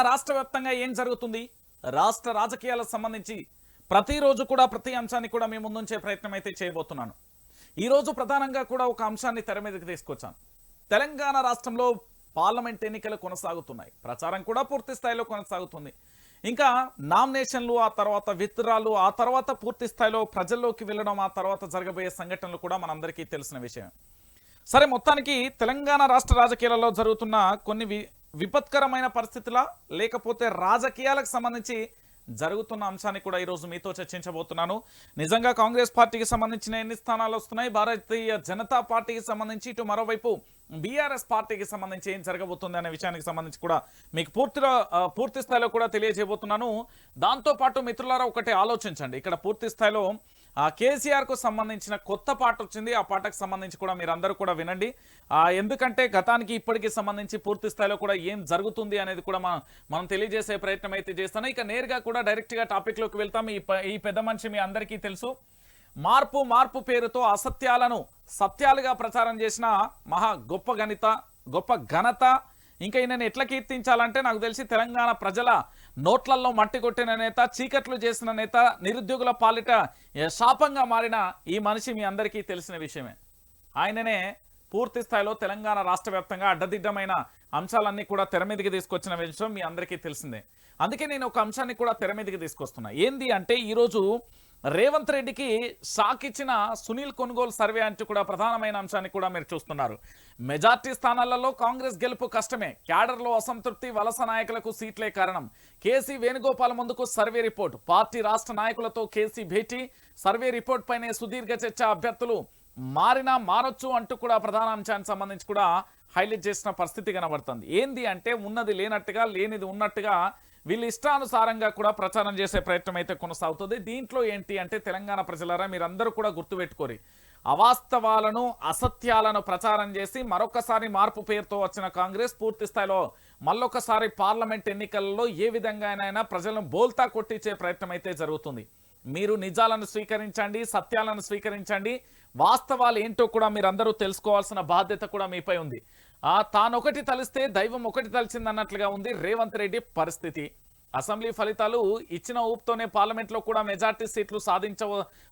రాష్ట్ర వ్యాప్తంగా ఏం జరుగుతుంది? రాష్ట్ర రాజకీయాలకు సంబంధించి ప్రతిరోజు కూడా ప్రతి అంశాన్ని కూడా మీ ముందుంచే ప్రయత్నం అయితే చేయబోతున్నాను. ఈ రోజు ప్రధానంగా కూడా ఒక అంశాన్ని తెర మీదకి తీసుకొచ్చాను. తెలంగాణ రాష్ట్రంలో పార్లమెంట్ ఎన్నికలు కొనసాగుతున్నాయి. ప్రచారం కూడా పూర్తి స్థాయిలో కొనసాగుతుంది. ఇంకా నామినేషన్లు ఆ తర్వాత విత్రాలు ఆ తర్వాత పూర్తి స్థాయిలో ప్రజల్లోకి వెళ్ళడం ఆ తర్వాత జరగబోయే సంఘటనలు కూడా మనందరికీ తెలిసిన విషయం. సరే మొత్తానికి తెలంగాణ రాష్ట్ర రాజకీయాలలో జరుగుతున్న కొన్ని విపత్కరమైన పరిస్థితుల లేకపోతే రాజకీయాలకు సంబంధించి జరుగుతున్న అంశాన్ని కూడా ఈరోజు మీతో చర్చించబోతున్నాను. నిజంగా కాంగ్రెస్ పార్టీకి సంబంధించిన ఎన్ని స్థానాలు వస్తున్నాయి? భారతీయ జనతా పార్టీకి సంబంధించి ఇటు మరోవైపు బీఆర్ఎస్ పార్టీకి సంబంధించి ఏం జరగబోతుంది అనే విషయానికి సంబంధించి కూడా మీకు పూర్తిలో పూర్తి స్థాయిలో కూడా తెలియజేయబోతున్నాను. దాంతోపాటు మిత్రులారా ఒకటి ఆలోచించండి. ఇక్కడ పూర్తి స్థాయిలో ఆ కేసీఆర్కు సంబంధించిన కొత్త పాట వచ్చింది. ఆ పాటకు సంబంధించి కూడా మీరు అందరూ కూడా వినండి. ఎందుకంటే గతానికి ఇప్పటికి సంబంధించి పూర్తి స్థాయిలో కూడా ఏం జరుగుతుంది అనేది కూడా మనం మనం తెలియజేసే ప్రయత్నం అయితే చేస్తాను. ఇక నేరుగా కూడా డైరెక్ట్గా టాపిక్లోకి వెళ్తాము వెళ్తాం. ఈ ఈ పెద్ద మనిషి మీ అందరికీ తెలుసు. మార్పు మార్పు పేరుతో అసత్యాలను సత్యాలుగా ప్రచారం చేసిన మహా గొప్ప గణిత గొప్ప ఘనత ఇంకా ఈయనని ఎట్లా కీర్తించాలంటే నాకు తెలిసి తెలంగాణ ప్రజల నోట్లలో మట్టి కొట్టిన నేత చీకట్లు చేసిన నేత నిరుద్యోగుల పాలిట శాపంగా మారిన ఈ మనిషి మీ అందరికీ తెలిసిన విషయమే. ఆయననే పూర్తి స్థాయిలో తెలంగాణ రాష్ట్ర వ్యాప్తంగా అడ్డదిడ్డమైన అంశాలన్నీ కూడా తెర మీదకి తీసుకొచ్చిన విషయం మీ అందరికీ తెలిసిందే. అందుకే నేను ఒక అంశాన్ని కూడా తెర మీదకి తీసుకొస్తున్నా. ఏంది అంటే ఈరోజు రేవంత్ రెడ్డికి షాక్ ఇచ్చిన సునీల్ కొనుగోలు సర్వే అంటూ కూడా ప్రధానమైన అంశాన్ని కూడా మీరు చూస్తున్నారు. మెజార్టీ స్థానాలలో కాంగ్రెస్ గెలుపు కష్టమే. క్యాడర్లో అసంతృప్తి వలస నాయకులకు సీట్లే కారణం. కేసీ వేణుగోపాల్ ముందుకు సర్వే రిపోర్ట్. పార్టీ రాష్ట్ర నాయకులతో కేసీ భేటీ. సర్వే రిపోర్ట్ పైనే సుదీర్ఘ చర్చ అభ్యర్థులు మారినా మారొచ్చు అంటూ కూడా ప్రధాన అంశానికి సంబంధించి కూడా హైలైట్ చేసిన పరిస్థితి కనబడుతుంది. ఏంది అంటే ఉన్నది లేనట్టుగా లేనిది ఉన్నట్టుగా వీళ్ళు ఇష్టానుసారంగా కూడా ప్రచారం చేసే ప్రయత్నం అయితే కొనసాగుతుంది. దీంట్లో ఏంటి అంటే తెలంగాణ ప్రజలారా మీరందరూ కూడా గుర్తుపెట్టుకోరి అవాస్తవాలను అసత్యాలను ప్రచారం చేసి మరొకసారి మార్పు పేరుతో వచ్చిన కాంగ్రెస్ పూర్తి స్థాయిలో మళ్ళొకసారి పార్లమెంట్ ఎన్నికలలో ఏ విధంగానైనా ప్రజలను బోల్తా కొట్టించే ప్రయత్నం అయితే జరుగుతుంది. మీరు నిజాలను స్వీకరించండి సత్యాలను స్వీకరించండి. వాస్తవాలు ఏంటో కూడా మీరందరూ తెలుసుకోవాల్సిన బాధ్యత కూడా మీపై ఉంది. ఆ తానొకటి తలిస్తే దైవం ఒకటి తలిచిందన్నట్లుగా ఉంది రేవంత్ రెడ్డి పరిస్థితి. అసెంబ్లీ ఫలితాలు ఇచ్చిన ఊపుతోనే పార్లమెంట్లో కూడా మెజార్టీ సీట్లు సాధించ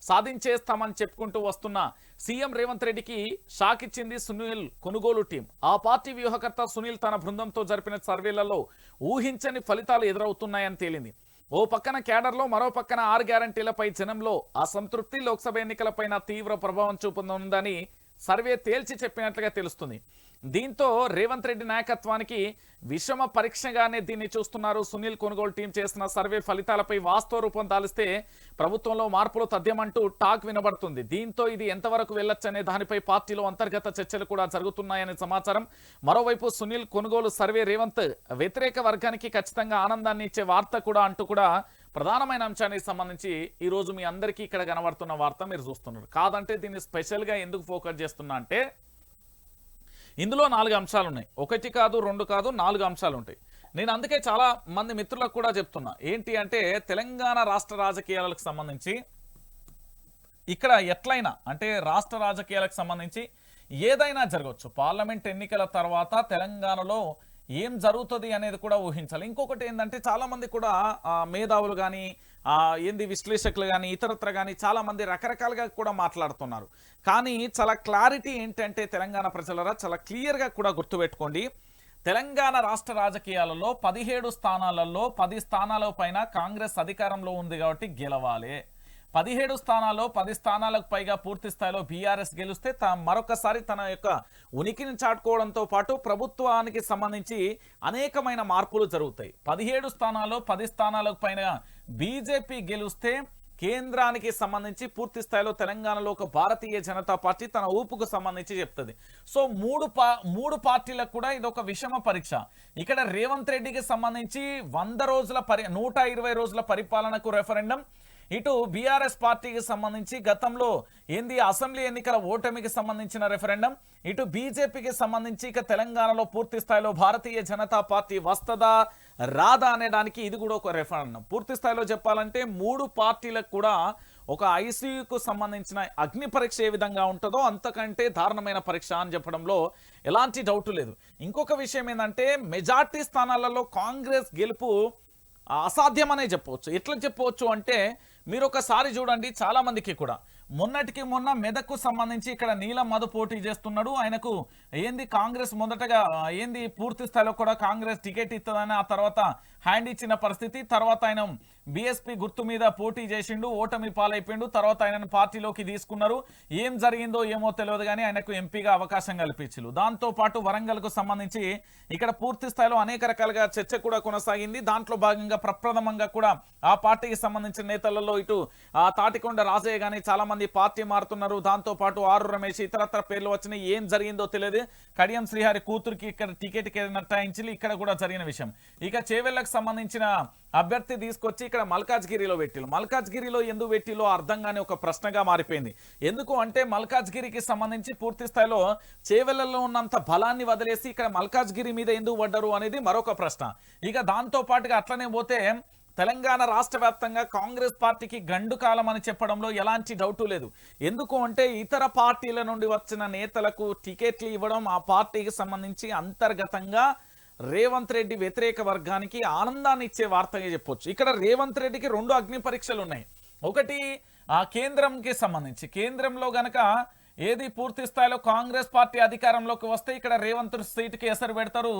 సాధించేస్తామని చెప్పుకుంటూ వస్తున్న సీఎం రేవంత్ రెడ్డికి షాక్ ఇచ్చింది సునీల్ కొనుగోలు టీం. ఆ పార్టీ వ్యూహకర్త సునీల్ తన బృందంతో జరిపిన సర్వేలలో ఊహించని ఫలితాలు ఎదురవుతున్నాయని తేలింది. ఓ పక్కన కేడర్లో మరో పక్కన ఆరు గ్యారంటీలపై జనంలో అసంతృప్తి లోక్సభ ఎన్నికలపైన తీవ్ర ప్రభావం చూపుతుందని సర్వే తేల్చి చెప్పినట్లుగా తెలుస్తుంది. దీంతో రేవంత్ రెడ్డి నాయకత్వానికి విషమ పరీక్షగానే దీన్ని చూస్తున్నారు. సునీల్ కొనుగోలు టీం చేసిన సర్వే ఫలితాలపై వాస్తవ రూపం దాలిస్తే ప్రభుత్వంలో మార్పులు తథ్యమంటూ టాక్ వినబడుతుంది. దీంతో ఇది ఎంతవరకు వెళ్ళొచ్చనే దానిపై పార్టీలో అంతర్గత చర్చలు కూడా జరుగుతున్నాయనే సమాచారం. మరోవైపు సునీల్ కొనుగోలు సర్వే రేవంత్ వ్యతిరేక వర్గానికి ఖచ్చితంగా ఆనందాన్ని ఇచ్చే వార్త కూడా అంటూ కూడా ప్రధానమైన అంశానికి సంబంధించి ఈ రోజు మీ అందరికీ ఇక్కడ కనబడుతున్న వార్త మీరు చూస్తున్నారు. కాదంటే దీన్ని స్పెషల్గా ఎందుకు ఫోకస్ చేస్తున్నా అంటే ఇందులో నాలుగు అంశాలు ఉన్నాయి. ఒకటి కాదు రెండు కాదు నాలుగు అంశాలు ఉంటాయి. నేను అందుకే చాలా మంది మిత్రులకు కూడా చెప్తున్నా. ఏంటి అంటే తెలంగాణ రాష్ట్ర రాజకీయాలకు సంబంధించి ఇక్కడ ఎట్లయినా అంటే రాష్ట్ర రాజకీయాలకు సంబంధించి ఏదైనా జరగవచ్చు. పార్లమెంట్ ఎన్నికల తర్వాత తెలంగాణలో ఏం జరుగుతుంది అనేది కూడా ఊహించాలి. ఇంకొకటి ఏంటంటే చాలామంది కూడా మేధావులు కానీ ఏంది విశ్లేషకులు కానీ ఇతరత్ర కానీ చాలామంది రకరకాలుగా కూడా మాట్లాడుతున్నారు. కానీ చాలా క్లారిటీ ఏంటంటే తెలంగాణ ప్రజలరా చాలా క్లియర్గా కూడా గుర్తుపెట్టుకోండి. తెలంగాణ రాష్ట్ర రాజకీయాలలో పదిహేడు స్థానాలలో పది స్థానాల పైన కాంగ్రెస్ అధికారంలో ఉంది కాబట్టి గెలవాలి. పదిహేడు స్థానాల్లో పది స్థానాలకు పైగా పూర్తి స్థాయిలో బీఆర్ఎస్ గెలిస్తే తా మరొకసారి తన యొక్క ఉనికిని చాటుకోవడంతో పాటు ప్రభుత్వానికి సంబంధించి అనేకమైన మార్పులు జరుగుతాయి. పదిహేడు స్థానాల్లో పది స్థానాలకు పైన బీజేపీ గెలిస్తే కేంద్రానికి సంబంధించి పూర్తి స్థాయిలో తెలంగాణలో ఒక భారతీయ జనతా పార్టీ తన ఊపుకు సంబంధించి చెప్తుంది. సో మూడు పా మూడు పార్టీలకు కూడా ఇది ఒక విషమ పరీక్ష. ఇక్కడ రేవంత్ రెడ్డికి సంబంధించి వంద రోజుల పరి నూట ఇరవై రోజుల పరిపాలనకు రెఫరెండం ఇటు బీఆర్ఎస్ పార్టీకి సంబంధించి గతంలో ఏంది అసెంబ్లీ ఎన్నికల ఓటమికి సంబంధించిన రెఫరెండం ఇటు బీజేపీకి సంబంధించి ఇక తెలంగాణలో పూర్తి స్థాయిలో భారతీయ జనతా పార్టీ వస్తదా రాదా అనేదానికి ఇది కూడా ఒక రెఫరెండం పూర్తి స్థాయిలో చెప్పాలంటే మూడు పార్టీలకు కూడా ఒక ఐసీయూకు సంబంధించిన అగ్ని పరీక్ష ఏ విధంగా ఉంటుందో అంతకంటే దారుణమైన పరీక్ష అని చెప్పడంలో ఎలాంటి డౌట్ లేదు. ఇంకొక విషయం ఏంటంటే మెజార్టీ స్థానాలలో కాంగ్రెస్ గెలుపు అసాధ్యమనే చెప్పవచ్చు. ఎట్లా చెప్పవచ్చు అంటే మీరు ఒకసారి చూడండి చాలా మందికి కూడా. మొన్నటికి మొన్న మెదక్కు సంబంధించి ఇక్కడ నీలం మధు పోటీ చేస్తున్నాడు. ఆయనకు ఏంది కాంగ్రెస్ మొదటగా ఏంది పూర్తి స్థాయిలో కూడా కాంగ్రెస్ టికెట్ ఇస్తుందని ఆ తర్వాత హ్యాండ్ ఇచ్చిన పరిస్థితి. తర్వాత ఆయన బీఎస్పీ గుర్తు మీద పోటీ చేసిండు ఓటమి పాలైపోయిండు తర్వాత ఆయనను పార్టీలోకి తీసుకున్నారు. ఏం జరిగిందో ఏమో తెలియదు కానీ ఆయనకు ఎంపీగా అవకాశం కల్పించారు దాంతో పాటు వరంగల్కు సంబంధించి ఇక్కడ పూర్తి స్థాయిలో అనేక రకాలుగా చర్చ కూడా కొనసాగింది. దాంట్లో భాగంగా ప్రప్రథమంగా కూడా ఆ పార్టీకి సంబంధించిన నేతలలో ఇటు ఆ తాటికొండ రాజయ్య కానీ చాలా మంది పార్టీ మారుతున్నారు. దాంతో పాటు ఆరు రమేష్ ఇతరత్ర పేర్లు వచ్చినాయి. ఏం జరిగిందో తెలియదు. కడియం శ్రీహరి కూతురికి ఇక్కడ టికెట్ నట్టాయించి ఇక్కడ కూడా జరిగిన విషయం. ఇక చేవెళ్ళకు సంబంధించిన అభ్యర్థి తీసుకొచ్చి ఇక్కడ మల్కాజ్గిరిలో పెట్టిలు మల్కాజ్గిరిలో ఎందుకు పెట్టిలో అర్థం ఒక ప్రశ్నగా మారిపోయింది. ఎందుకు అంటే మల్కాజ్గిరికి సంబంధించి పూర్తి స్థాయిలో చేవెళ్ళలో ఉన్నంత బలాన్ని వదిలేసి ఇక్కడ మల్కాజ్గిరి మీద ఎందుకు పడ్డరు అనేది మరొక ప్రశ్న. ఇక దాంతో పాటుగా అట్లనే పోతే తెలంగాణ రాష్ట్ర వ్యాప్తంగా కాంగ్రెస్ పార్టీకి గండు కాలం అని చెప్పడంలో ఎలాంటి డౌటు లేదు. ఎందుకు అంటే ఇతర పార్టీల నుండి వచ్చిన నేతలకు టికెట్లు ఇవ్వడం ఆ పార్టీకి సంబంధించి అంతర్గతంగా రేవంత్ రెడ్డి వ్యతిరేక వర్గానికి ఆనందాన్ని ఇచ్చే వార్తగా చెప్పొచ్చు. ఇక్కడ రేవంత్ రెడ్డికి రెండు అగ్ని పరీక్షలు ఉన్నాయి. ఒకటి ఆ కేంద్రంకి సంబంధించి. కేంద్రంలో గనక ఏది పూర్తి స్థాయిలో కాంగ్రెస్ పార్టీ అధికారంలోకి వస్తే ఇక్కడ రేవంత్ సీటుకి ఎసరు పెడతారు.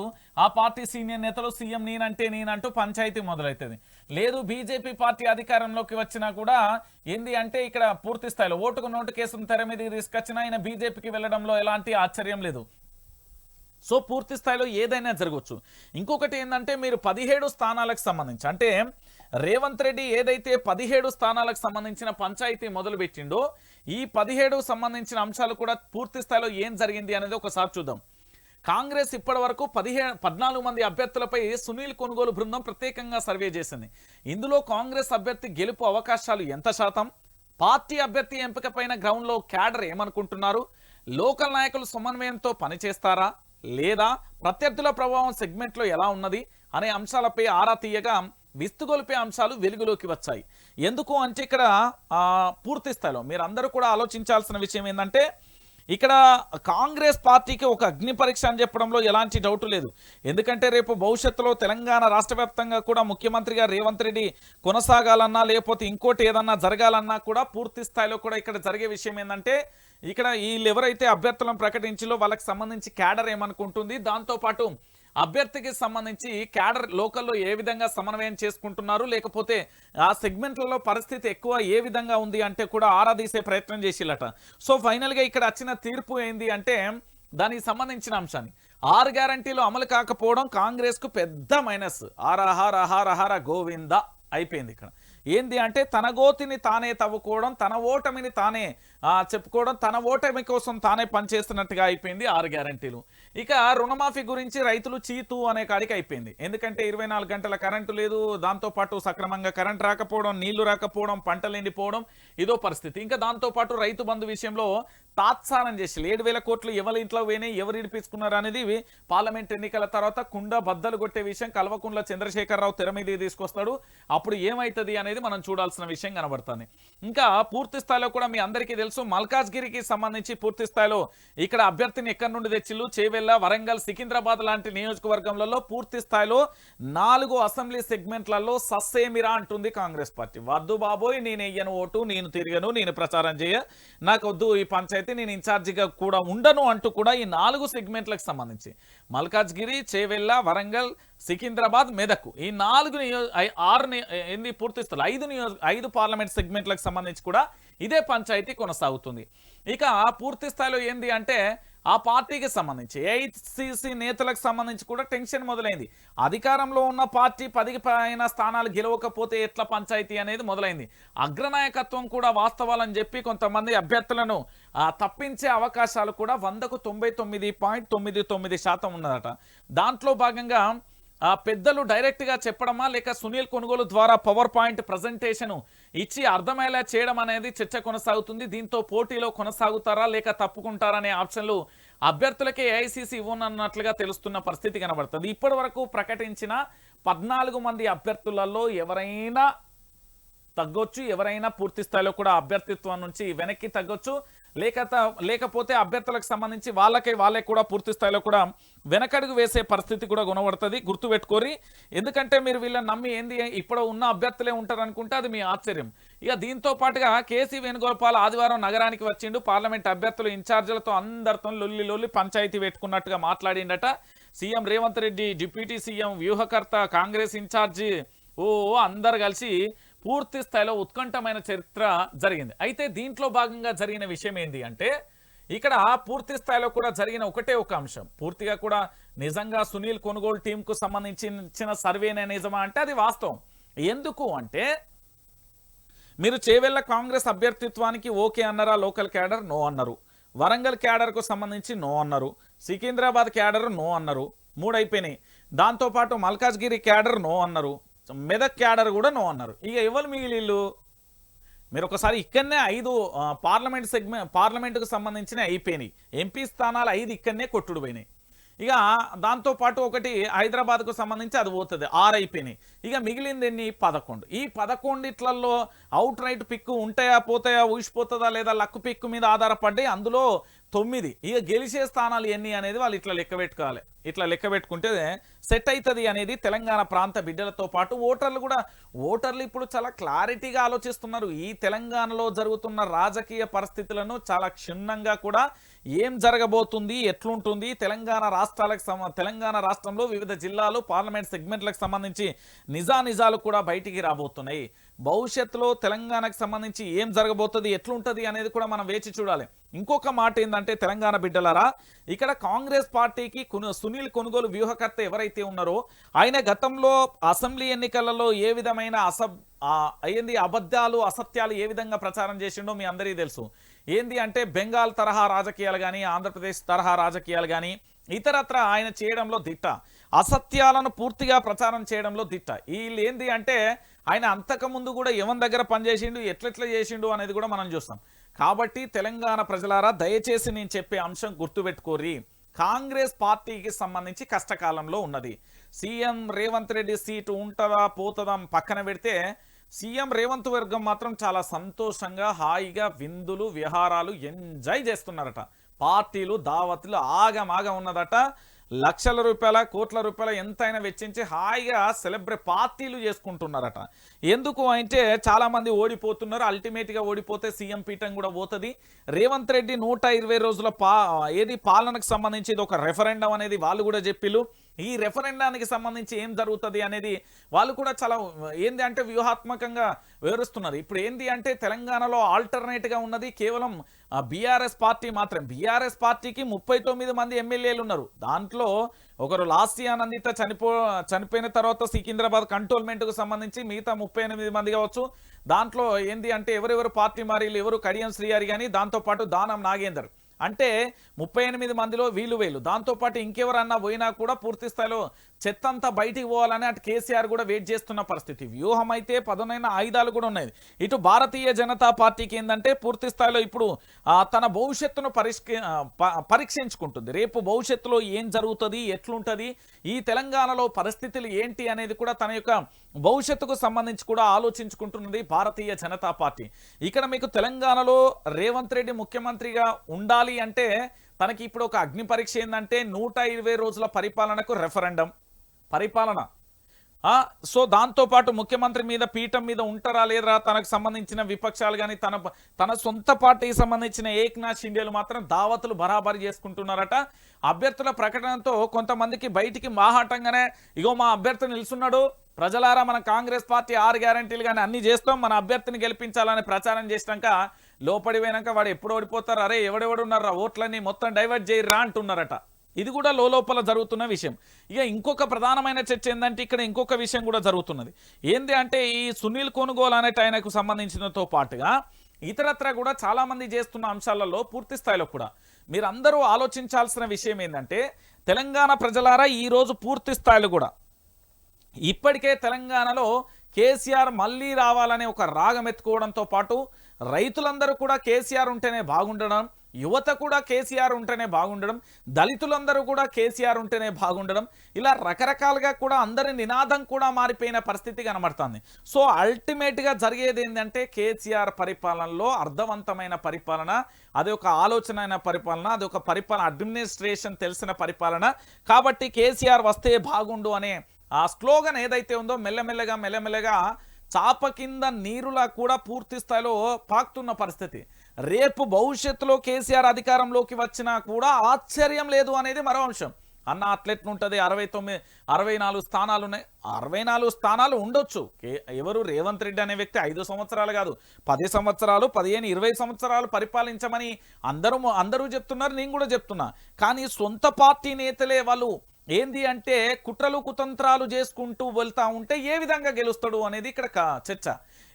ఆ పార్టీ సీనియర్ నేతలు సీఎం నేనంటే నేనంటూ పంచాయతీ మొదలవుతుంది. లేదు బీజేపీ పార్టీ అధికారంలోకి వచ్చినా కూడా ఏంది అంటే ఇక్కడ పూర్తి స్థాయిలో ఓటుకు నోటు కేసును తెర మీదకి తీసుకొచ్చినా ఆయన బీజేపీకి వెళ్ళడంలో ఎలాంటి ఆశ్చర్యం లేదు. సో పూర్తి స్థాయిలో ఏదైనా జరగవచ్చు. ఇంకొకటి ఏంటంటే మీరు పదిహేడు స్థానాలకు సంబంధించి అంటే రేవంత్ రెడ్డి ఏదైతే పదిహేడు స్థానాలకు సంబంధించిన పంచాయతీ మొదలుపెట్టిండో ఈ పదిహేడు సంబంధించిన అంశాలు కూడా పూర్తి స్థాయిలో ఏం జరిగింది అనేది ఒకసారి చూద్దాం. కాంగ్రెస్ ఇప్పటి వరకు పదిహే పద్నాలుగు మంది అభ్యర్థులపై సునీల్ కొనుగోలు బృందం ప్రత్యేకంగా సర్వే చేసింది. ఇందులో కాంగ్రెస్ అభ్యర్థి గెలుపు అవకాశాలు ఎంత శాతం? పార్టీ అభ్యర్థి ఎంపిక పైన గ్రౌండ్లో క్యాడర్ ఏమనుకుంటున్నారు? లోకల్ నాయకులు సమన్వయంతో పనిచేస్తారా? లేదా ప్రత్యర్థుల ప్రభావం సెగ్మెంట్లో ఎలా ఉన్నది అనే అంశాలపై ఆరా తీయగా విస్తుగొలిపే అంశాలు వెలుగులోకి వచ్చాయి. ఎందుకు అంటే ఇక్కడ పూర్తి స్థాయిలో మీరందరూ కూడా ఆలోచించాల్సిన విషయం ఏంటంటే ఇక్కడ కాంగ్రెస్ పార్టీకి ఒక అగ్ని పరీక్ష అని చెప్పడంలో ఎలాంటి డౌట్ లేదు. ఎందుకంటే రేపు భవిష్యత్తులో తెలంగాణ రాష్ట్ర వ్యాప్తంగా కూడా ముఖ్యమంత్రిగా రేవంత్ రెడ్డి కొనసాగాలన్నా లేకపోతే ఇంకోటి ఏదన్నా జరగాలన్నా కూడా పూర్తి స్థాయిలో కూడా ఇక్కడ జరిగే విషయం ఏంటంటే ఇక్కడ వీళ్ళు ఎవరైతే అభ్యర్థులను ప్రకటించిలో వాళ్ళకి సంబంధించి క్యాడర్ ఏమనుకుంటుంది? దాంతోపాటు అభ్యర్థికి సంబంధించి క్యాడర్ లోకల్లో ఏ విధంగా సమన్వయం చేసుకుంటున్నారు? లేకపోతే ఆ సెగ్మెంట్లలో పరిస్థితి ఎక్కువ ఏ విధంగా ఉంది అంటే కూడా ఆరాధీసే ప్రయత్నం చేసిల్లట సో ఫైనల్గా ఇక్కడ వచ్చిన తీర్పు ఏంది అంటే దానికి సంబంధించిన అంశాన్ని. ఆరు గ్యారంటీలు అమలు కాకపోవడం కాంగ్రెస్కు పెద్ద మైనస్. ఆరహార హారహార గోవింద అయిపోయింది ఇక్కడ. ఏంది అంటే తన గోతిని తానే తవ్వుకోవడం తన ఓటమిని తానే చెప్పుకోవడం తన ఓటమి కోసం తానే పనిచేస్తున్నట్టుగా అయిపోయింది ఆరు గ్యారంటీలు. ఇక రుణమాఫీ గురించి రైతులు చీతు అనే కాడికి అయిపోయింది. ఎందుకంటే ఇరవై గంటల కరెంటు లేదు దాంతోపాటు సక్రమంగా కరెంట్ రాకపోవడం నీళ్ళు రాకపోవడం పంటలు ఎండిపోవడం ఇదో పరిస్థితి. ఇంకా దాంతోపాటు రైతు బంధు విషయంలో తాత్సారం చేసి ఏడు వేల కోట్లు ఎవరి ఇంట్లో పోయినాయి ఎవరు ఇడిపించుకున్నారు అనేది పార్లమెంట్ ఎన్నికల తర్వాత కుండ బద్దలు కొట్టే విషయం కల్వకుండ్ల చంద్రశేఖరరావు తెర మీద తీసుకొస్తాడు. అప్పుడు ఏమవుతుంది అనేది మనం చూడాల్సిన విషయం కనబడుతుంది. ఇంకా పూర్తి స్థాయిలో కూడా మీ అందరికీ తెలుసు మల్కాజ్గిరికి సంబంధించి పూర్తి స్థాయిలో ఇక్కడ అభ్యర్థిని ఎక్కడి నుండి తెచ్చిల్లు చేవెళ్ళ వరంగల్ సికింద్రాబాద్ లాంటి నియోజకవర్గంలో పూర్తి స్థాయిలో నాలుగు అసెంబ్లీ సెగ్మెంట్లలో సస్సేమిరా అంటుంది కాంగ్రెస్ పార్టీ. వద్దు బాబోయ్ నేను వెయ్యను ఓటు నేను తిరగను నేను ప్రచారం చేయ. నాకు వద్దు ఈ పంచాయతీ నేను ఇన్ఛార్జిగా కూడా ఉండను అంటూ కూడా ఈ నాలుగు సెగ్మెంట్లకు సంబంధించి. మల్కాజ్గిరి చేవెళ్ళ వరంగల్ సికింద్రాబాద్ మెదక్. ఈ నాలుగు నియో ఆరు ని- పూర్తి స్థాయిలో ఐదు నియోజక ఐదు పార్లమెంట్ సెగ్మెంట్లకు సంబంధించి కూడా ఇదే పంచాయతీ కొనసాగుతుంది. ఇక పూర్తి స్థాయిలో ఏంది అంటే ఆ పార్టీకి సంబంధించి ఏఐసిసి నేతలకు సంబంధించి కూడా టెన్షన్ మొదలైంది. అధికారంలో ఉన్న పార్టీ పదికి పైన స్థానాలు గెలవకపోతే ఎట్లా పంచాయతీ అనేది మొదలైంది. అగ్రనాయకత్వం కూడా వాస్తవాలని చెప్పి కొంతమంది అభ్యర్థులను ఆ, తప్పించే అవకాశాలు కూడా వందకు తొంభై తొమ్మిది పాయింట్ తొమ్మిది తొమ్మిది శాతం ఉన్నదట. దాంట్లో భాగంగా ఆ పెద్దలు డైరెక్ట్గా చెప్పడమా లేక సునీల్ కొనుగోలు ద్వారా పవర్ పాయింట్ ప్రజెంటేషన్ ఇచ్చి అర్థమయ్యేలా చేయడం అనేది చర్చ కొనసాగుతుంది. దీంతో పోటీలో కొనసాగుతారా లేక తప్పుకుంటారా అనే ఆప్షన్లు అభ్యర్థులకే ఏఐసీసీ ఇవ్వనున్నట్లుగా తెలుస్తున్న పరిస్థితి కనబడుతుంది. ఇప్పటి వరకు ప్రకటించిన పద్నాలుగు మంది అభ్యర్థులలో ఎవరైనా తగ్గొచ్చు ఎవరైనా పూర్తి స్థాయిలో కూడా అభ్యర్థిత్వం నుంచి వెనక్కి తగ్గొచ్చు. లేక లేకపోతే అభ్యర్థులకు సంబంధించి వాళ్ళకే వాళ్ళే కూడా పూర్తి స్థాయిలో కూడా వెనకడుగు వేసే పరిస్థితి కూడా గుణపడుతుంది. గుర్తుపెట్టుకోరి. ఎందుకంటే మీరు వీళ్ళని నమ్మి ఏంది ఇప్పుడు ఉన్న అభ్యర్థులే ఉంటారు అనుకుంటే అది మీ ఆశ్చర్యం. ఇక దీంతో పాటుగా కేసీ వేణుగోపాల్ ఆదివారం నగరానికి వచ్చిండు. పార్లమెంట్ అభ్యర్థులు ఇన్ఛార్జీలతో అందరితో లొల్లి లొల్లి పంచాయతీ పెట్టుకున్నట్టుగా మాట్లాడిండట. CM Revanth Reddy deputy CM వ్యూహకర్త కాంగ్రెస్ ఇన్ఛార్జి ఓ అందరు కలిసి పూర్తి స్థాయిలో ఉత్కంఠమైన చరిత్ర జరిగింది. అయితే దీంట్లో భాగంగా జరిగిన విషయం ఏంటి అంటే ఇక్కడ పూర్తి స్థాయిలో కూడా జరిగిన ఒకటే ఒక అంశం. పూర్తిగా కూడా నిజంగా సునీల్ కొనుగోలు టీంకు సంబంధించిన సర్వేనే నిజమా అంటే అది వాస్తవం. ఎందుకు అంటే మీరు చేవెళ్ళ కాంగ్రెస్ అభ్యర్థిత్వానికి ఓకే అన్నారా లోకల్ క్యాడర్ నో అన్నారు. వరంగల్ క్యాడర్కు సంబంధించి నో అన్నారు. సికింద్రాబాద్ క్యాడర్ నో అన్నారు. మూడైపోయినాయి. దాంతోపాటు మల్కాజ్గిరి క్యాడర్ నో అన్నారు. మెదక్ క్యాడర్ కూడా నో అన్నారు. ఇక ఎవరు మిగిలిళ్ళు మీరు ఒకసారి ఇక్కడనే ఐదు పార్లమెంట్ సెగ్మెంట్ పార్లమెంటుకు సంబంధించిన అయిపోయినాయి. ఎంపీ స్థానాలు ఐదు ఇక్కడనే కొట్టుడు పోయినాయి ఇక దాంతో పాటు ఒకటి హైదరాబాద్కు సంబంధించి అది పోతుంది. ఆరు అయిపోయినాయి. ఇక మిగిలింది ఎన్ని? పదకొండు. ఈ పదకొండిట్లలో అవుట్ రైట్ పిక్కు ఉంటాయా పోతాయా ఊసిపోతుందా లేదా లక్కు పిక్కు మీద ఆధారపడి అందులో తొమ్మిది. ఇక గెలిచే స్థానాలు ఎన్ని అనేది వాళ్ళు ఇట్లా లెక్క పెట్టుకోవాలి. ఇట్లా లెక్క పెట్టుకుంటే సెట్ అవుతుంది అనేది తెలంగాణ ప్రాంత బిడ్డలతో పాటు ఓటర్లు కూడా ఓటర్లు ఇప్పుడు చాలా క్లారిటీగా ఆలోచిస్తున్నారు. ఈ తెలంగాణలో జరుగుతున్న రాజకీయ పరిస్థితులను చాలా క్షుణ్ణంగా కూడా ఏం జరగబోతుంది ఎట్లుంటుంది తెలంగాణ రాష్ట్రాలకు సమ తెలంగాణ రాష్ట్రంలో వివిధ జిల్లాలు పార్లమెంట్ సెగ్మెంట్లకు సంబంధించి నిజానిజాలు కూడా బయటికి రాబోతున్నాయి. భవిష్యత్తులో తెలంగాణకు సంబంధించి ఏం జరగబోతుంది ఎట్లుంటుంది అనేది కూడా మనం వేచి చూడాలి. ఇంకొక మాట ఏంటంటే తెలంగాణ బిడ్డలరా ఇక్కడ కాంగ్రెస్ పార్టీకి కొను- సునీల్ కొనుగోలు వ్యూహకర్త ఎవరైతే ఉన్నారో ఆయన గతంలో అసెంబ్లీ ఎన్నికలలో ఏ విధమైన అసబ్ అయ్యింది ఏంది అబద్ధాలు అసత్యాలు ఏ విధంగా ప్రచారం చేసిండో మీ అందరికీ తెలుసు. ఏంది అంటే బెంగాల్ తరహా రాజకీయాలు కానీ ఆంధ్రప్రదేశ్ తరహా రాజకీయాలు కానీ ఇతరత్ర ఆయన చేయడంలో దిట్ట అసత్యాలను పూర్తిగా ప్రచారం చేయడంలో దిట్ట. వీళ్ళు ఏంది అంటే ఆయన అంతకుముందు కూడా ఎవరి దగ్గర పనిచేసిండు ఎట్లెట్లా చేసిండు అనేది కూడా మనం చూస్తాం. కాబట్టి తెలంగాణ ప్రజలారా దయచేసి నేను చెప్పే అంశం గుర్తుపెట్టుకోరి కాంగ్రెస్ పార్టీకి సంబంధించి కష్టకాలంలో ఉన్నది. సీఎం రేవంత్ రెడ్డి సీటు ఉంటుందా పోతుందా పక్కన పెడితే సీఎం రేవంత్ వర్గం మాత్రం చాలా సంతోషంగా హాయిగా విందులు విహారాలు ఎంజాయ్ చేస్తున్నారట. పార్టీలు దావత్లు ఆగమాగం ఉన్నదట. లక్షల రూపాయల కోట్ల రూపాయల ఎంతైనా వెచ్చించి హాయిగా సెలబ్రేట్ పార్టీలు చేసుకుంటున్నారట. ఎందుకు అంటే చాలామంది ఓడిపోతున్నారు. అల్టిమేట్గా ఓడిపోతే సీఎం పీఠం కూడా పోతుంది. రేవంత్ రెడ్డి నూట ఇరవై రోజుల పా ఏది పాలనకు సంబంధించి ఇది ఒక రెఫరెండం అనేది వాళ్ళు కూడా చెప్పిళ్ళు. ఈ రెఫరెండానికి సంబంధించి ఏం జరుగుతుంది అనేది వాళ్ళు కూడా చాలా ఏంది అంటే వ్యూహాత్మకంగా వివరిస్తున్నారు. ఇప్పుడు ఏంది అంటే తెలంగాణలో ఆల్టర్నేట్గా ఉన్నది కేవలం బీఆర్ఎస్ పార్టీ మాత్రం బీఆర్ఎస్ పార్టీకి ముప్పై తొమ్మిది మంది ఎమ్మెల్యేలు ఉన్నారు. దాంట్లో ఒకరు లాస్య ఆనందిత చనిపో చనిపోయిన తర్వాత సికింద్రాబాద్ కంటోన్మెంట్కు సంబంధించి మిగతా ముప్పై ఎనిమిది మంది కావచ్చు. దాంట్లో ఏంది అంటే ఎవరెవరు పార్టీ మారీలు ఎవరు కడియం శ్రీహరి కానీ దాంతోపాటు దానం నాగేందర్. అంటే ముప్పై ఎనిమిది మందిలో వీలు. వేలు దాంతోపాటు ఇంకెవరన్నా పోయినా కూడా పూర్తి స్థాయిలో చెత్త అంతా బయటికి పోవాలని అటు కేసీఆర్ కూడా వెయిట్ చేస్తున్న పరిస్థితి. వ్యూహం అయితే పదునైన ఆయుధాలు కూడా ఉన్నాయి. ఇటు భారతీయ జనతా పార్టీకి ఏంటంటే పూర్తి స్థాయిలో ఇప్పుడు తన భవిష్యత్తును పరిష్క పరీక్షించుకుంటుంది. రేపు భవిష్యత్తులో ఏం జరుగుతుంది ఎట్లుంటుంది ఈ తెలంగాణలో పరిస్థితులు ఏంటి అనేది కూడా తన యొక్క భవిష్యత్తుకు సంబంధించి కూడా ఆలోచించుకుంటున్నది భారతీయ జనతా పార్టీ. ఇక్కడ మీకు తెలంగాణలో రేవంత్ రెడ్డి ముఖ్యమంత్రిగా ఉండాలి అంటే తనకి ఇప్పుడు ఒక అగ్ని పరీక్ష ఏంటంటే నూట ఇరవై రోజుల పరిపాలనకు రెఫరెండం పరిపాలన. సో దాంతోపాటు ముఖ్యమంత్రి మీద పీఠం మీద ఉంటారా లేదా తనకు సంబంధించిన విపక్షాలు కానీ తన తన సొంత పార్టీకి సంబంధించిన ఏక్నాథ్ షిండేలు మాత్రం దావతులు బరాబరి చేసుకుంటున్నారట. అభ్యర్థుల ప్రకటనతో కొంతమందికి బయటికి మాహాటంగానే ఇగో మా అభ్యర్థి నిలుస్తున్నాడు ప్రజలారా మన కాంగ్రెస్ పార్టీ ఆరు గ్యారంటీలు కానీ అన్ని చేస్తాం. మన అభ్యర్థిని గెలిపించాలని ప్రచారం చేసినాక లోపడి పోయినాక వాడు ఎప్పుడు ఓడిపోతారు? అరే ఎవడెవడు ఉన్నారా ఓట్లన్నీ మొత్తం డైవర్ట్ చేయరా అంటున్నారట. ఇది కూడా లోపల జరుగుతున్న విషయం. ఇక ఇంకొక ప్రధానమైన చర్చ ఏంటంటే ఇక్కడ ఇంకొక విషయం కూడా జరుగుతున్నది. ఏంది అంటే ఈ సునీల్ కొనుగోలు అనేట ఆయనకు సంబంధించినతో పాటుగా ఇతరత్ర కూడా చాలామంది చేస్తున్న అంశాలలో పూర్తి స్థాయిలో కూడా మీరందరూ ఆలోచించాల్సిన విషయం ఏంటంటే తెలంగాణ ప్రజలారా ఈ రోజు పూర్తి స్థాయిలో కూడా ఇప్పటికే తెలంగాణలో కేసీఆర్ మళ్ళీ రావాలనే ఒక రాగం ఎత్తుకోవడంతో పాటు రైతులందరూ కూడా కేసీఆర్ ఉంటేనే బాగుండడం యువత కూడా కేసీఆర్ ఉంటేనే బాగుండడం దళితులందరూ కూడా కేసీఆర్ ఉంటేనే బాగుండడం ఇలా రకరకాలుగా కూడా అందరి నినాదం కూడా మారిపోయిన పరిస్థితి కనబడుతుంది. సో అల్టిమేట్గా జరిగేది ఏంటంటే కేసీఆర్ పరిపాలనలో అర్థవంతమైన పరిపాలన అది ఒక ఆలోచన అయిన పరిపాలన అది ఒక పరిపాలన అడ్మినిస్ట్రేషన్ తెలిసిన పరిపాలన. కాబట్టి కేసీఆర్ వస్తే బాగుండు అనే ఆ స్లోగన్ ఏదైతే ఉందో మెల్లమెల్లగా మెల్లమెల్లగా చాప కింద నీరులా కూడా పూర్తి స్థాయిలో పాకుతున్న పరిస్థితి. రేపు భవిష్యత్తులో కేసీఆర్ అధికారంలోకి వచ్చినా కూడా ఆశ్చర్యం లేదు అనేది మరో అంశం. అన్న అట్లెట్లుంటుంది అరవై తొమ్మిది అరవై నాలుగు స్థానాలు ఉన్నాయి. అరవై నాలుగు స్థానాలు ఉండొచ్చు. ఎవరు రేవంత్ రెడ్డి అనే వ్యక్తి ఐదు సంవత్సరాలు కాదు. పది సంవత్సరాలు పదిహేను ఇరవై సంవత్సరాలు పరిపాలించమని అందరూ అందరూ చెప్తున్నారు నేను కూడా చెప్తున్నా. కానీ సొంత పార్టీ నేతలే వాళ్ళు ఏంది అంటే కుట్రలు కుతంత్రాలు చేసుకుంటూ వెళ్తా ఉంటే ఏ విధంగా గెలుస్తాడు అనేది ఇక్కడ చర్చ.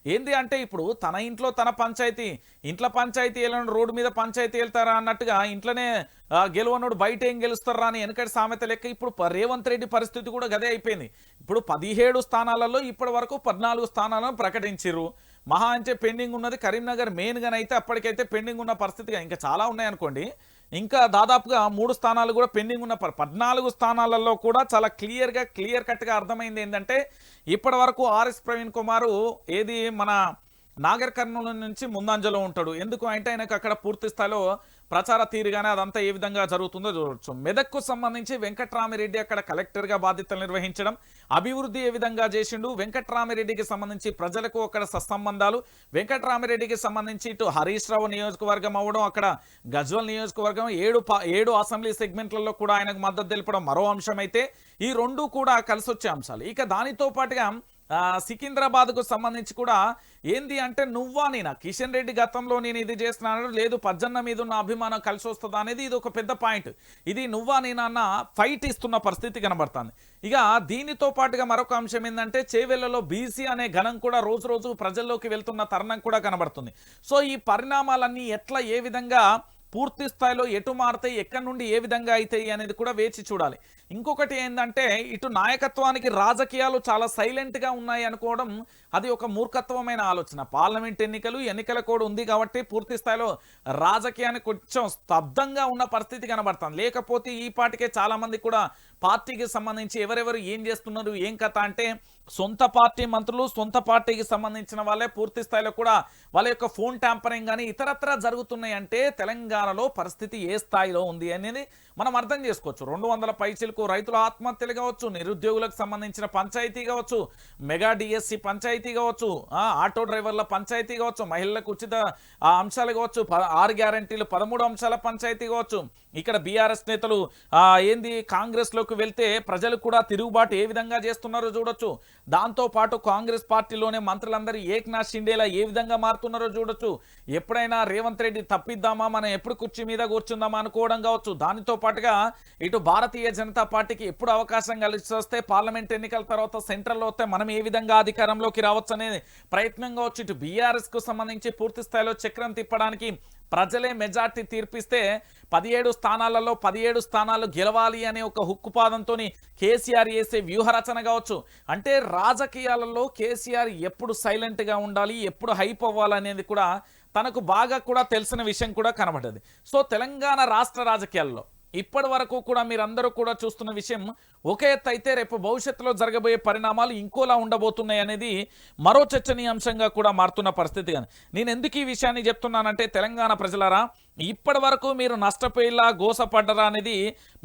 ఏంది అంటే ఇప్పుడు తన ఇంట్లో తన పంచాయతీ ఇంట్లో పంచాయతీ వెళ్ళను రోడ్డు మీద పంచాయతీ వెళ్తారా అన్నట్టుగా ఇంట్లోనే ఆ, బయట ఏం గెలుస్తారా అని వెనకటి సామెత లెక్క ఇప్పుడు రేవంత్ రెడ్డి పరిస్థితి కూడా గదే అయిపోయింది. ఇప్పుడు పదిహేడు స్థానాలలో ఇప్పటి వరకు పద్నాలుగు స్థానాలను ప్రకటించారు మహా అంటే పెండింగ్ ఉన్నది కరీంనగర్ మెయిన్గానైతే అయితే అప్పటికైతే పెండింగ్ ఉన్న పరిస్థితిగా ఇంకా చాలా ఉన్నాయనుకోండి. ఇంకా దాదాపుగా మూడు స్థానాలు కూడా పెండింగ్ ఉన్న పద్నాలుగు స్థానాలలో కూడా చాలా క్లియర్గా క్లియర్ కట్గా అర్థమైంది ఏంటంటే ఇప్పటి వరకు ఆర్ఎస్ ప్రవీణ్ కుమారు ఏది మన నాగర్ కర్నూలు నుంచి ముందంజలో ఉంటాడు. ఎందుకు? అంటే ఆయనకు అక్కడ పూర్తి స్థాయిలో ప్రచార తీరుగానే అదంతా ఏ విధంగా జరుగుతుందో చూడవచ్చు మెదక్కు సంబంధించి వెంకట్రామిరెడ్డి అక్కడ కలెక్టర్గా బాధ్యతలు నిర్వహించడం అభివృద్ధి ఏ విధంగా చేసిండు వెంకట్రామిరెడ్డికి సంబంధించి ప్రజలకు అక్కడ సత్సంబంధాలు వెంకట్రామిరెడ్డికి సంబంధించి ఇటు హరీష్ రావు నియోజకవర్గం అవ్వడం అక్కడ గజ్వల్ నియోజకవర్గం ఏడు ఏడు అసెంబ్లీ సెగ్మెంట్లలో కూడా ఆయనకు మద్దతు తెలపడం మరో అంశం అయితే ఈ రెండు కూడా కలిసి వచ్చే అంశాలు. ఇక దానితో పాటుగా సికింద్రాబాద్కు సంబంధించి కూడా ఏంది అంటే నువ్వా నేనా? కిషన్ రెడ్డి గతంలో నేను ఇది చేస్తున్నాను లేదు పజ్జన్న మీద ఉన్న అభిమానం కలిసి వస్తుందా అనేది ఇది ఒక పెద్ద పాయింట్. ఇది నువ్వా నేనా అన్న ఫైట్ ఇస్తున్న పరిస్థితి కనబడుతుంది. ఇక దీనితో పాటుగా మరొక అంశం ఏంటంటే చేవెళ్ళలో బీసీ అనే ఘనం కూడా రోజు రోజు ప్రజల్లోకి వెళ్తున్న తరుణం కూడా కనబడుతుంది. సో ఈ పరిణామాలన్నీ ఎట్లా ఏ విధంగా పూర్తి స్థాయిలో ఎటు మారుతాయి ఎక్కడి నుండి ఏ విధంగా అవుతాయి అనేది కూడా వేచి చూడాలి. ఇంకొకటి ఏంటంటే ఇటు నాయకత్వానికి రాజకీయాలు చాలా సైలెంట్గా ఉన్నాయి అనుకోవడం అది ఒక మూర్ఖత్వమైన ఆలోచన. పార్లమెంట్ ఎన్నికలు ఎన్నికల కోడ్ ఉంది కాబట్టి పూర్తి స్థాయిలో రాజకీయానికి కొంచెం స్తబ్దంగా ఉన్న పరిస్థితి కనబడుతుంది. లేకపోతే ఈ పాటికే చాలామంది కూడా పార్టీకి సంబంధించి ఎవరెవరు ఏం చేస్తున్నారు ఏం కథ అంటే సొంత పార్టీ మంత్రులు సొంత పార్టీకి సంబంధించిన వాళ్ళే పూర్తి స్థాయిలో కూడా వాళ్ళ యొక్క ఫోన్ ట్యాంపరింగ్ కానీ ఇతరత్ర జరుగుతున్నాయి అంటే తెలంగాణలో పరిస్థితి ఏ స్థాయిలో ఉంది అనేది మనం అర్థం చేసుకోవచ్చు. రెండు వందల పైచీలకు రైతుల ఆత్మహత్యలు కావచ్చు నిరుద్యోగులకు సంబంధించిన పంచాయతీ కావచ్చు మెగా డిఎస్సి పంచాయతీ కావచ్చు ఆటో డ్రైవర్ల పంచాయతీ కావచ్చు మహిళలకు ఉచిత అంశాలు కావచ్చు ఆరు గ్యారంటీలు పదమూడు అంశాల పంచాయతీ కావచ్చు. ఇక్కడ బీఆర్ఎస్ నేతలు ఏంది కాంగ్రెస్లోకి వెళ్తే ప్రజలు కూడా తిరుగుబాటు ఏ విధంగా చేస్తున్నారో చూడొచ్చు. దాంతో పాటు కాంగ్రెస్ పార్టీలోనే మంత్రులందరూ ఏక్నాథ్ షిండేలా ఏ విధంగా మారుతున్నారో చూడొచ్చు. ఎప్పుడైనా రేవంత్ రెడ్డి తప్పిద్దామా మనం ఎప్పుడు కుర్చీ మీద కూర్చుందామా అనుకోవడం కావచ్చు. దానితో పాటుగా ఇటు భారతీయ జనతా పార్టీకి ఎప్పుడు అవకాశం కలిసి వస్తే పార్లమెంట్ ఎన్నికల తర్వాత సెంట్రల్లో వస్తే మనం ఏ విధంగా అధికారంలోకి రావచ్చు అనేది ప్రయత్నం వచ్చి ఇటు బీఆర్ఎస్కు సంబంధించి పూర్తి స్థాయిలో చక్రం తిప్పడానికి ప్రజలే మెజార్టీ తీర్పిస్తే పదిహేడు స్థానాలలో పదిహేడు స్థానాలు గెలవాలి అనే ఒక హుక్కుపాదంతో కేసీఆర్ చేసే వ్యూహరచన కావచ్చు. అంటే రాజకీయాలలో కేసీఆర్ ఎప్పుడు సైలెంట్గా ఉండాలి ఎప్పుడు హైప్ అవ్వాలనేది కూడా తనకు బాగా కూడా తెలిసిన విషయం కూడా కనబడ్డది. సో తెలంగాణ రాష్ట్ర రాజకీయాల్లో ఇప్పటి వరకు కూడా మీరందరూ కూడా చూస్తున్న విషయం ఒక ఎత్తు అయితే రేపు భవిష్యత్తులో జరగబోయే పరిణామాలు ఇంకోలా ఉండబోతున్నాయి అనేది మరో చర్చనీయాంశంగా కూడా మారుతున్న పరిస్థితి కానీ నేను ఎందుకు ఈ విషయాన్ని చెప్తున్నానంటే తెలంగాణ ప్రజలారా ఇప్పటి వరకు మీరు నష్టపోయేలా గోసపడ్డరా అనేది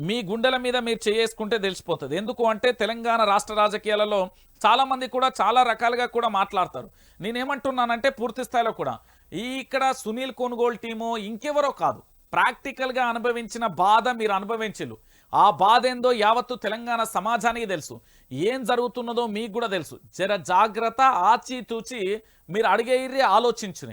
మీ గుండెల మీద మీరు చేసుకుంటే తెలిసిపోతుంది. ఎందుకు అంటే తెలంగాణ రాష్ట్ర రాజకీయాలలో చాలా మంది కూడా చాలా రకాలుగా కూడా మాట్లాడతారు. నేనేమంటున్నానంటే పూర్తి స్థాయిలో కూడా. ఈ ఇక్కడ సునీల్ కొనుగోలు టీము ఇంకెవరో కాదు. ప్రాక్టికల్గా అనుభవించిన బాధ మీరు అనుభవించలు ఆ బాధ ఏందో యావత్తు తెలంగాణ సమాజానికి తెలుసు. ఏం జరుగుతున్నదో మీకు కూడా తెలుసు. జర జాగ్రత్త ఆచితూచి మీరు అడిగేయిర్రి ఆలోచించు